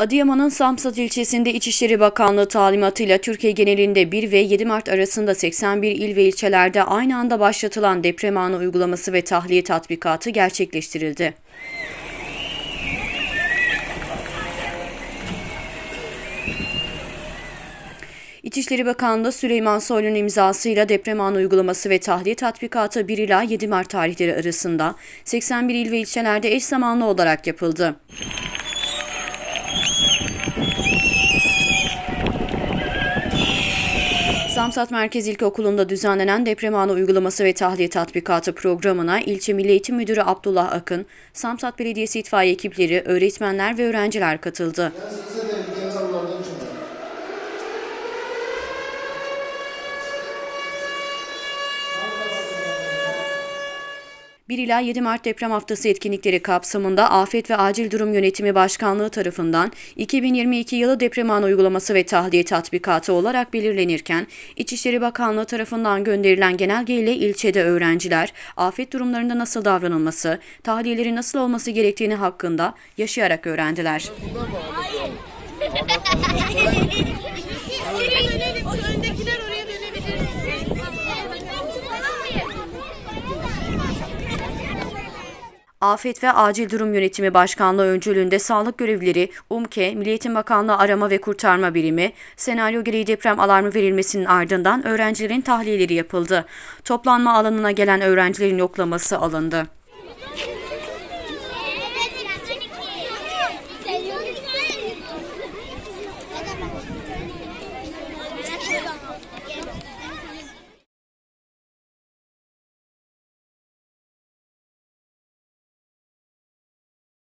Adıyaman'ın Samsat ilçesinde İçişleri Bakanlığı talimatıyla Türkiye genelinde 1 ve 7 Mart arasında 81 il ve ilçelerde aynı anda başlatılan deprem anı uygulaması ve tahliye tatbikatı gerçekleştirildi. İçişleri Bakanlığı Süleyman Soylu'nun imzasıyla deprem anı uygulaması ve tahliye tatbikatı 1 ila 7 Mart tarihleri arasında 81 il ve ilçelerde eş zamanlı olarak yapıldı. Samsat Merkez İlkokulu'nda düzenlenen deprem anı uygulaması ve tahliye tatbikatı programına ilçe Milli Eğitim Müdürü Abdullah Akın, Samsat Belediyesi itfaiye ekipleri, öğretmenler ve öğrenciler katıldı. 1 ila 7 Mart deprem haftası etkinlikleri kapsamında Afet ve Acil Durum Yönetimi Başkanlığı tarafından 2022 yılı deprem anı uygulaması ve tahliye tatbikatı olarak belirlenirken İçişleri Bakanlığı tarafından gönderilen genelge ile ilçede öğrenciler afet durumlarında nasıl davranılması, tahliyeleri nasıl olması gerektiğini hakkında yaşayarak öğrendiler. Şu öndekiler oraya Afet ve Acil Durum Yönetimi Başkanlığı öncülüğünde sağlık görevlileri, UMKE, Milli Eğitim Bakanlığı Arama ve Kurtarma Birimi, senaryo gereği deprem alarmı verilmesinin ardından öğrencilerin tahliyeleri yapıldı. Toplanma alanına gelen öğrencilerin yoklaması alındı.